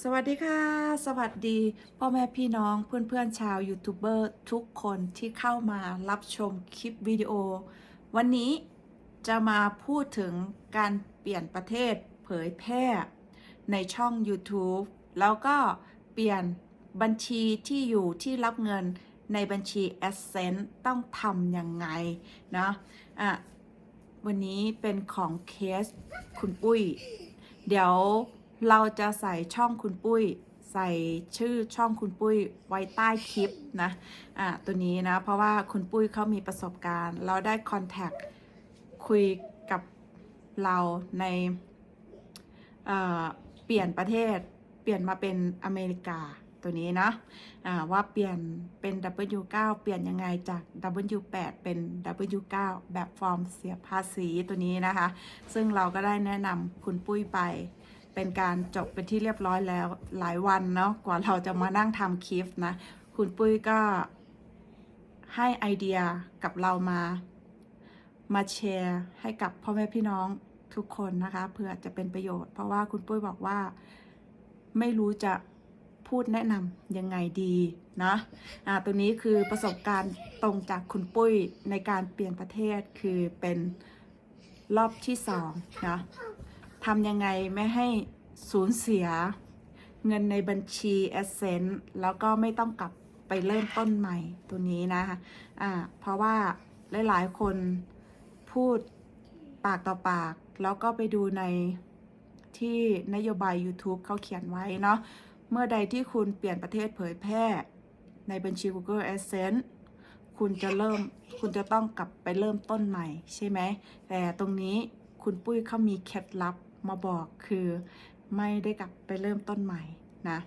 สวัสดีค่ะ สวัสดีพ่อแม่พี่น้องเพื่อนๆชาวยูทูบเบอร์ทุกคนที่เข้ามารับชมคลิปวิดีโอ วันนี้จะมาพูดถึงการเปลี่ยนประเทศเผยแพร่ในช่อง YouTube แล้วก็เปลี่ยนบัญชีที่อยู่ที่รับเงินในบัญชี a s c e n t ต้องทำยังไงนะอะวันนี้เป็นของเคสคุณปุ้ย เดี๋ยว เราจะใส่ช่องคุณปุ้ย ใส่ชื่อช่องคุณปุ้ยไว้ใต้คลิปนะอะตัวนี้นะ เพราะว่าคุณปุ้ยเขามีประสบการณ์ เราได้คอนแทคคุยกับเราในเอ่อเปลี่ยนประเทศเปลี่ยนมาเป็นอเมริกาตัวนี้นะอ่าว่าเปลี่ยนเป็น W9 เปลี่ยนยังไงจาก W8 เป็น W9 แบบฟอร์มเสียภาษีตัวนี้นะคะ ซึ่งเราก็ได้แนะนำคุณปุ้ยไป เป็นการจบเป็นที่เรียบร้อยแล้วหลายวันเนาะกว่าเราจะมานั่งทำคลิปนะ คุณปุ้ยก็ให้ไอเดียกับเรามา มาแชร์ให้กับพ่อแม่พี่น้องทุกคนนะคะเพื่อจะเป็นประโยชน์ เพราะว่าคุณปุ้ยบอกว่าไม่รู้จะพูดแนะนำยังไงดีนะอ่าตัวนี้คือประสบการณ์ตรงจากคุณปุ้ยในการเปลี่ยนประเทศคือเป็นรอบที่สองนะ ทำยังไงไม่ให้สูญเสียเงินในบัญชี a s c e n t แล้วก็ไม่ต้องกลับไปเริ่มต้นใหม่ตัวนี้นะคะอ่าเพราะว่าหลายๆ คนพูดปากต่อปาก แล้วก็ไปดูในที่นโยบาย YouTube เขาเขียนไว้เนาะเมื่อใดที่คุณเปลี่ยนประเทศเผยแพร่ในบัญชี Google Adsense คุณจะเริ่มคุณจะต้องกลับไปเริ่มต้นใหม่ใช่ไหมแต่ตรงนี้คุณปุ้ยเขามีเคล็ดลับ มาบอกคือไม่ได้กลับไปเริ่มต้นใหม่นะ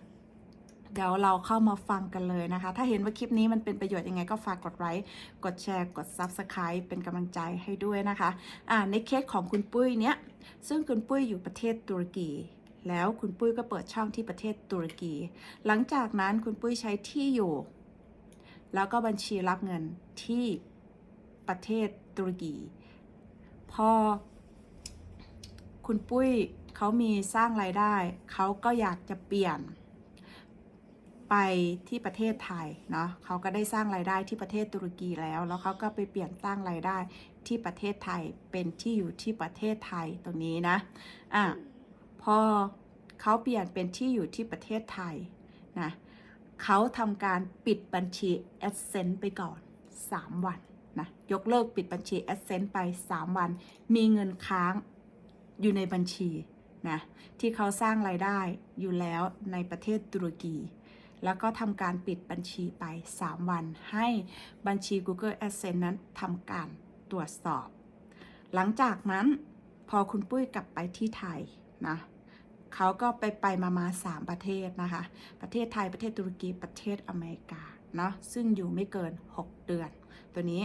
เดี๋ยวเราเข้ามาฟังกันเลยนะคะ ถ้าเห็นว่าคลิปนี้มันเป็นประโยชน์ยังไงก็ฝากกดไลค์ กดแชร์ กด Subscribe เป็นกำลังใจให้ด้วยนะคะอ่าในเคสของคุณปุ้ยเนี้ย ซึ่งคุณปุ้ยอยู่ประเทศตุรกีแล้วคุณปุ้ยก็เปิดช่องที่ประเทศตุรกี หลังจากนั้นคุณปุ้ยใช้ที่อยู่ แล้วก็บัญชีรับเงินที่ประเทศตุรกี พอ คุณปุ้ยเขามีสร้างรายได้ เขาก็อยากจะเปลี่ยน ไปที่ประเทศไทยเนาะเขาก็ได้สร้างรายได้ที่ประเทศตุรกีแล้ว แล้วเขาก็ไปเปลี่ยนสร้างรายได้ที่ประเทศไทยเป็นที่อยู่ที่ประเทศไทยตรงนี้นะอะพอเขาเปลี่ยนเป็นที่อยู่ที่ประเทศไทยนะเขาทำการปิดบัญชี a d s e n s e ไปก่อน 3 วันนะยกเลิกปิดบัญชี a d s e n s e ไป 3 วัน มีเงินค้าง อยู่ในบัญชีนะที่เขาสร้างรายได้อยู่แล้วในประเทศตุรกี แล้วก็ทำการปิดบัญชีไป 3 วัน ให้บัญชี Google Adsense นั้นทำการตรวจสอบ หลังจากนั้นพอคุณปุ้ยกลับไปที่ไทยนะเขาก็ไปไปมามาสามประเทศนะคะ ประเทศไทยประเทศตุรกีประเทศอเมริกาเนาะซึ่งอยู่ไม่เกิน 6 เดือน ตัวนี้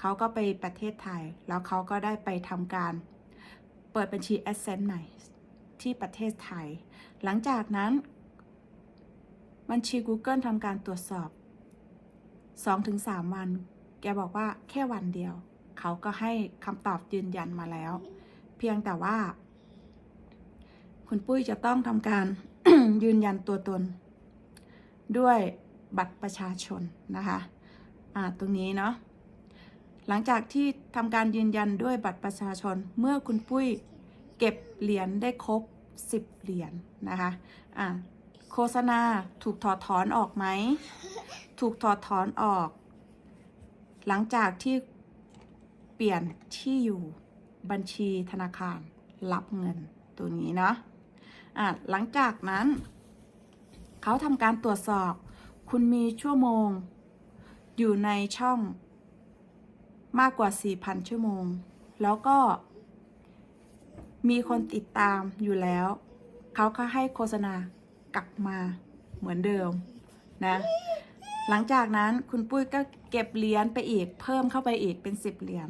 เขาก็ไปประเทศไทย แล้วเขาก็ได้ไปทำการ เปิดบัญชี a d s e n s e ใหม่ที่ประเทศไทย หลังจากนั้น บัญชี Google ทำการตรวจสอบ 2-3 วัน แกบอกว่าแค่วันเดียว เขาก็ให้คำตอบยืนยันมาแล้ว เพียงแต่ว่า คุณปุ้ยจะต้องทำการยืนยันตัวตน ด้วยบัตรประชาชนนะคะ อ่า ตรงนี้เนาะ หลังจากที่ทำการยืนยันด้วยบัตรประชาชน เมื่อคุณปุ้ยเก็บเหรียญได้ครบ 10 เหรียญนะคะอ่าโฆษณาถูกถอดถอนออกไหม ถูกถอดถอนออก หลังจากที่เปลี่ยนที่อยู่บัญชีธนาคารรับเงินตัวนี้เนาะอะหลังจากนั้น เขาทำการตรวจสอบ คุณมีชั่วโมง อยู่ในช่อง มากกว่า 4,000 ชั่วโมง แล้วก็ มีคนติดตามอยู่แล้ว เขาก็ให้โฆษณากลับมาเหมือนเดิมนะ หลังจากนั้นคุณปุ้ยก็เก็บเหรียญไปอีก เพิ่มเข้าไปอีกเป็น 10 เหรียญ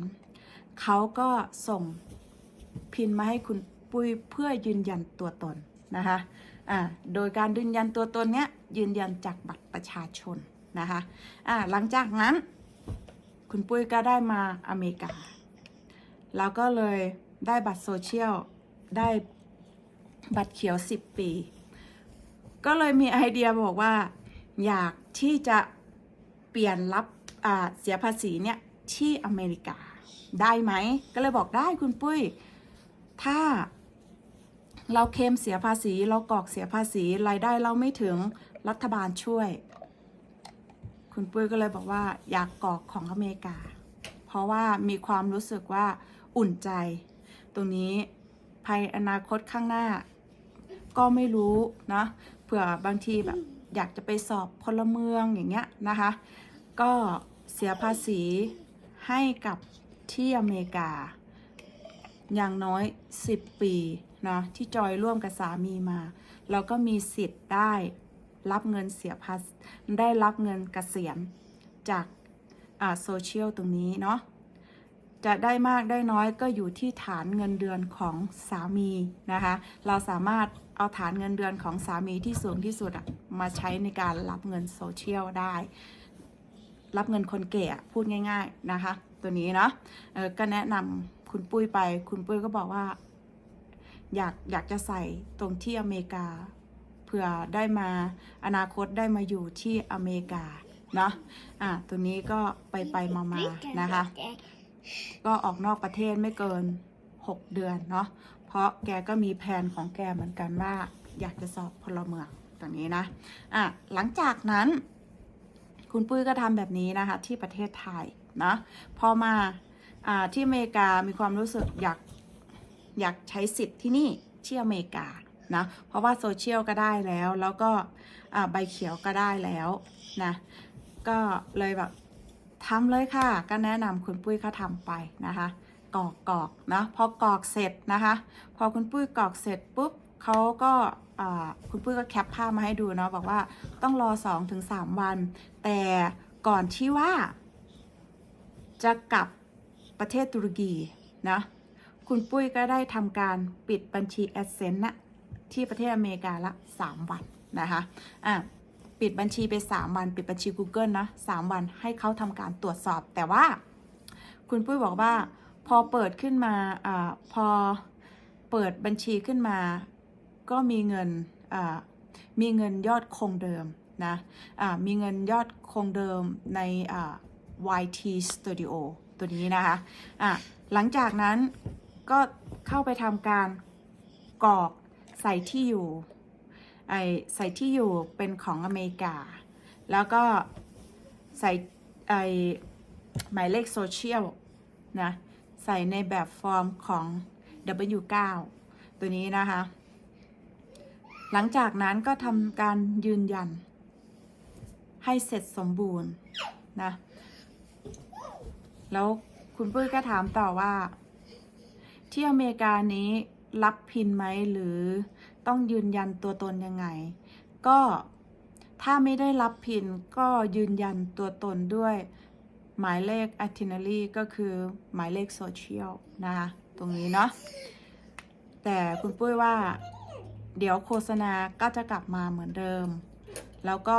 เขาก็ส่งพินมาให้คุณปุ้ยเพื่อยืนยันตัวตนนะคะอ่าโดยการยืนยันตัวตนเนี้ยยืนยันจากบัตรประชาชนนะคะอ่าหลังจากนั้น คุณปุ้ยก็ได้มาอเมริกา แล้วก็เลยได้บัตรโซเชียล ได้บัตรเขียว 10 ปี ก็เลยมีไอเดียบอกว่า อยากที่จะเปลี่ยนรับเสียภาษีเนี่ย ที่อเมริกาได้ไหม ก็เลยบอกได้คุณปุ้ย ถ้าเราเคลมเสียภาษีเรากรอกเสียภาษีรายได้เราไม่ถึงรัฐบาลช่วย คุณปุ้ยก็เลยบอกว่าอยากกรอกของอเมริกา เพราะว่ามีความรู้สึกว่าอุ่นใจ ตรงนี้ภายอนาคตข้างหน้า ก็ไม่รู้นะเผื่อบางทีแบบอยากจะไปสอบพลเมืองอย่างเงี้ยนะคะ ก็เสียภาษีให้กับที่อเมริกา อย่างน้อย 10 ปีเนาะที่จอยร่วมกับสามีมา เราก็มีสิทธิ์ได้ รับเงินเสียภาษีได้รับเงินเกษียณจากโซเชียลตรงนี้เนาะจะได้มากได้น้อยก็อยู่ที่ฐานเงินเดือนของสามีนะคะ เราสามารถเอาฐานเงินเดือนของสามีที่สูงที่สุดมาใช้ในการรับเงินโซเชียลได้ รับเงินคนแก่พูดง่าย ๆนะคะ ตัวนี้เนาะก็แนะนำคุณปุ้ยไป คุณปุ้ยก็บอกว่า อยากอยากจะใส่ตรงที่อเมริกา ผื่อได้มาอนาคตได้มาอยู่ที่อเมริกาเนาะอะตัวนี้ก็ไปไปมามาๆนะคะ ก็ออกนอกประเทศไม่เกิน 6 เดือนเนาะเพราะแกก็มีแผนของแกเหมือนกันว่า อยากจะสอบพลเมืองตรงนี้นะอะหลังจากนั้น คุณปุ้ยก็ทำแบบนี้นะคะที่ประเทศไทยนะพอมาอ่าที่อเมริกามีความรู้สึกอยากอยากใช้สิทธิ์ที่นี่ที่อเมริกา นะเพราะว่าโซเชียลก็ได้แล้ว แล้วก็ใบเขียวก็ได้แล้วนะก็เลยแบบทำเลยค่ะ ก็แนะนำคุณปุ้ยเขาทำไปนะคะกรอกกอกนะพอกรอกเสร็จนะคะ พอคุณปุ้ยกรอกเสร็จปุ๊บเขาก็คุณปุ้ยก็แคปภาพมาให้ดูเนาะบอกว่าต้องรอ 2-3 วัน แต่ก่อนที่ว่า จะกลับประเทศตุรกีนะ คุณปุ้ยก็ได้ทำการปิดบัญชี a d s e n s e นะ ที่ประเทศอเมริกาละ 3 วันนะคะอะปิดบัญชีไป 3 วัน ปิดบัญชี Google นะ3วันให้เขาทำการตรวจสอบ แต่ว่า คุณปุ้ยบอกว่า พอเปิดขึ้นมาอ่าพอเปิดบัญชีขึ้นมา ก็มีเงินอ่ามีเงินยอดคงเดิมนะอ่ามีเงินยอดคงเดิมในอ่า YT Studio ตัวนี้นะคะอะหลังจากนั้นก็เข้าไปทำการกรอก ใส่ที่อยู่ไอใส่ที่อยู่เป็นของอเมริกา แล้วก็ใส่ไอหมายเลขโซเชียลนะใส่ในแบบฟอร์มของ W9 ตัวนี้นะคะ หลังจากนั้นก็ทำการยืนยัน ให้เสร็จสมบูรณ์นะ แล้วคุณปุ้ยก็ถามต่อว่า ที่อเมริกานี้ รับพินไหมหรือต้องยืนยันตัวตนยังไง ก็ถ้าไม่ได้รับพินก็ยืนยันตัวตนด้วย หมายเลข itinerary ก็คือหมายเลขโซเชียลนะคะตรงนี้เนาะแต่คุณปุ้ยว่าเดี๋ยวโฆษณาก็จะกลับมาเหมือนเดิม แล้วก็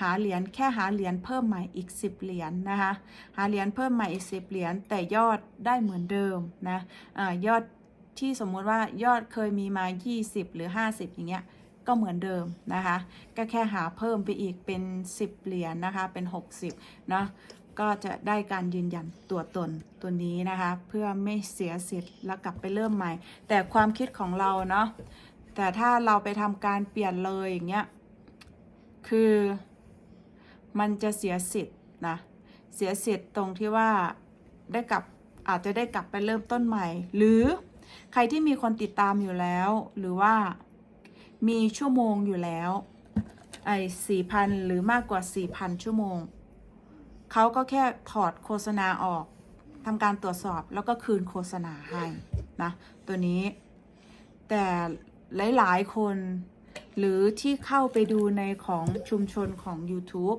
หาเหรียญแค่หาเหรียญเพิ่มใหม่อีก 10 เหรียญนะคะหาเหรียญเพิ่มใหม่อีก 10 เหรียญแต่ยอดได้เหมือนเดิมนะอายอด ที่สมมุติว่ายอดเคยมีมา 20 หรือ 50 อย่างเงี้ยก็เหมือนเดิมนะคะ ก็แค่หาเพิ่มไปอีกเป็น 10 เหรียญนะคะ เป็น 60นาะก็จะได้การยืนยันตัวตนตัวนี้นะคะ เพื่อไม่เสียสิทธิ์แล้วกลับไปเริ่มใหม่ แต่ความคิดของเราเนาะแต่ถ้าเราไปทำการเปลี่ยนเลยอย่างเงี้ยคือมันจะเสียสิทธิ์นะเสียสิทธิ์ตรงที่ว่าได้กลับอาจจะได้กลับไปเริ่มต้นใหม่ หรือ ใครที่มีคนติดตามอยู่แล้ว หรือว่ามีชั่วโมงอยู่แล้ว ไอ้สี่พันหรือมากกว่าสี่พันชั่วโมง เขาก็แค่ถอดโฆษณาออกทำการตรวจสอบแล้วก็คืนโฆษณาให้นะ ตัวนี้ แต่หลาย ๆ คน หรือที่เข้าไปดูในของชุมชนของ YouTube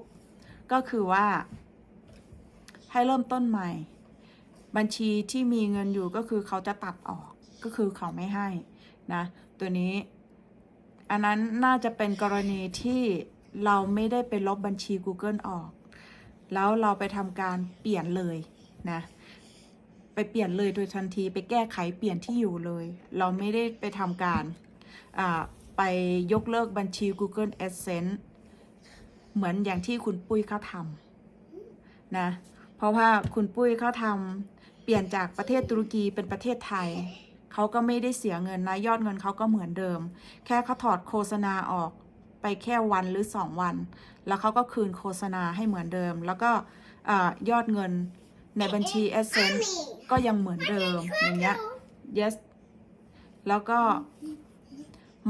ก็คือว่า ให้เริ่มต้นใหม่ บัญชีที่มีเงินอยู่ก็คือเขาจะตัดออก ก็คือเขาไม่ให้นะตัวนี้ อันนั้นน่าจะเป็นกรณีที่เราไม่ได้ไปลบบัญชี Google ออก แล้วเราไปทำการเปลี่ยนเลยนะไปเปลี่ยนเลยโดยทันทีไปแก้ไขเปลี่ยนที่อยู่เลย เราไม่ได้ไปทำการไปยกเลิกบัญชี Google Adsense เหมือนอย่างที่คุณปุ้ยเขาทำนะเพราะว่าคุณปุ้ยเขาทำเปลี่ยนจากประเทศตุรกีเป็นประเทศไทย เขาก็ไม่ได้เสียเงินนะยอดเงินเขาก็เหมือนเดิม แค่เขาถอดโฆษณาออกไปแค่วันหรือ 2 วัน แล้วเขาก็คืนโฆษณาให้เหมือนเดิม แล้วก็อยอดเงินในบัญชี Adsense ก็ยังเหมือนเดิมอย่างเงี้ย yes แล้วก็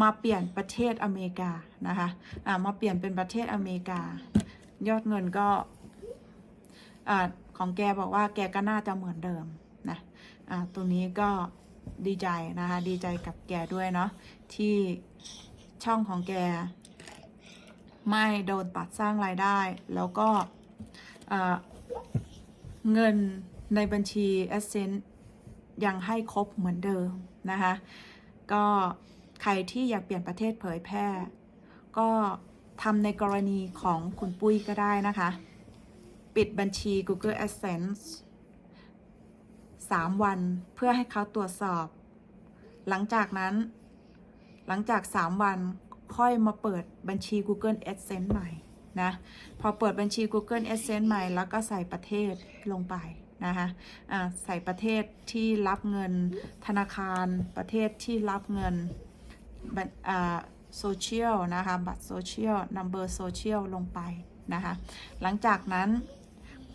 มาเปลี่ยนประเทศอเมริกานะคะอ่ามาเปลี่ยนเป็นประเทศอเมริกา ยอดเงินก็อของแกบอกว่าแกก็น่าจะเหมือนเดิมนะอ่าตรงนี้ก็ ดีใจนะคะ ดีใจกับแกด้วยเนาะที่ช่องของแก ไม่โดนตัดสร้างรายได้ แล้วก็เงินในบัญชี a s c e n t ยังให้ครบเหมือนเดิมนะคะ ก็ใครที่อยากเปลี่ยนประเทศเผยแพร่ ก็ทำในกรณีของคุณปุ้ยก็ได้นะคะ ปิดบัญชี Google AdSense 3 วันเพื่อให้เขาตรวจสอบ หลังจากนั้น หลังจาก 3 วันค่อยมาเปิดบัญชี Google AdSense ใหม่นะ พอเปิดบัญชี Google AdSense ใหม่ แล้วก็ใส่ประเทศลงไปนะคะอ่าใส่ประเทศที่รับเงินธนาคารประเทศที่รับเงินบัตรโซเชียลนะคะ บัตรโซเชียลนัมเบอร์โซเชียลลงไปนะคะ หลังจากนั้น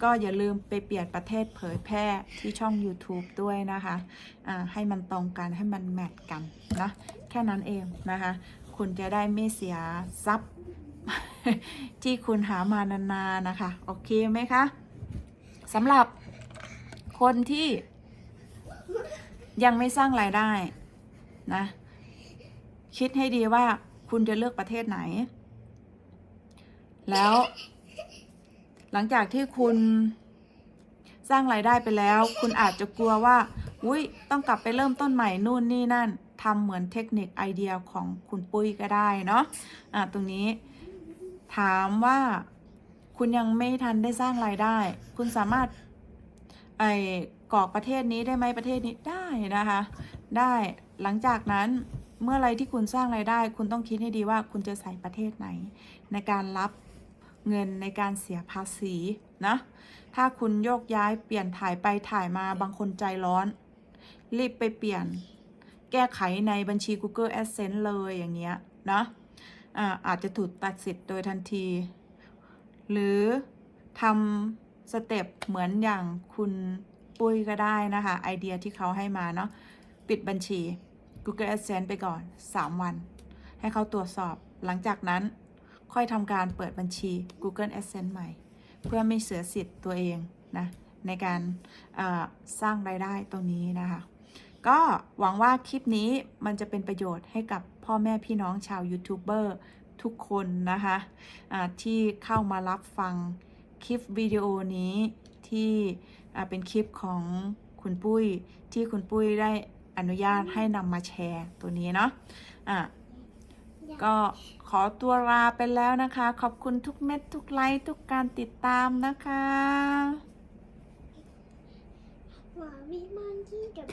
ก็อย่าลืมไปเปลี่ยนประเทศเผยแพร่ที่ช่อง YouTube ด้วยนะคะอ่าให้มันตรงกันให้มันแมทกันนะแค่นั้นเองนะคะ คุณจะได้ไม่เสียทรัพย์ ที่คุณหามานานๆนะคะ โอเคไหมคะสำหรับคนที่ยังไม่สร้างรายได้นะ คิดให้ดีว่าคุณจะเลือกประเทศไหน แล้ว หลังจากที่คุณสร้างรายได้ไปแล้ว คุณอาจจะกลัวว่า อุ้ยต้องกลับไปเริ่มต้นใหม่นู่นนี่นั่นทำเหมือนเทคนิคไอเดียของคุณปุ้ยก็ได้เนาะอะตรงนี้ ถามว่าคุณยังไม่ทันได้สร้างรายได้ คุณสามารถไอกรอกประเทศนี้ได้ไหมประเทศนี้ได้นะคะ ได้หลังจากนั้นเมื่อไรที่คุณสร้างรายได้ คุณต้องคิดให้ดีว่าคุณจะใส่ประเทศไหน ในการรับ เงินในการเสียภาษีนะ ถ้าคุณโยกย้ายเปลี่ยนถ่ายไปถ่ายมาบางคนใจร้อน รีบไปเปลี่ยน แก้ไขในบัญชี Google Adsense เลยอย่างเงี้ยนะอ่าอาจจะถูกตัดสิทธิ์โดยทันที หรือทำสเต็ปเหมือนอย่างคุณปุ้ยก็ได้นะคะ ไอเดียที่เขาให้มาเนาะปิดบัญชี Google Adsense ไปก่อน 3 วัน ให้เขาตรวจสอบหลังจากนั้น ค่อยทำการเปิดบัญชี Google Adsense ใหม่ เพื่อไม่เสียสิทธิ์ตัวเองนะในการสร้างรายได้ตรงนี้นะคะ ก็หวังว่าคลิปนี้มันจะเป็นประโยชน์ให้กับพ่อแม่พี่น้องชาวยูทูบเบอร์ทุกคนนะคะะที่เข้ามารับฟังคลิปวิดีโอนี้ที่เป็นคลิปของคุณปุ้ยที่คุณปุ้ยได้อนุญาตให้นำมาแชร์ตัวนี้เนาะะก็ ขอตัวลาไปแล้วนะคะ ขอบคุณทุกเม็ดทุกไลค์ทุกการติดตามนะคะหมาวิมันที่กับ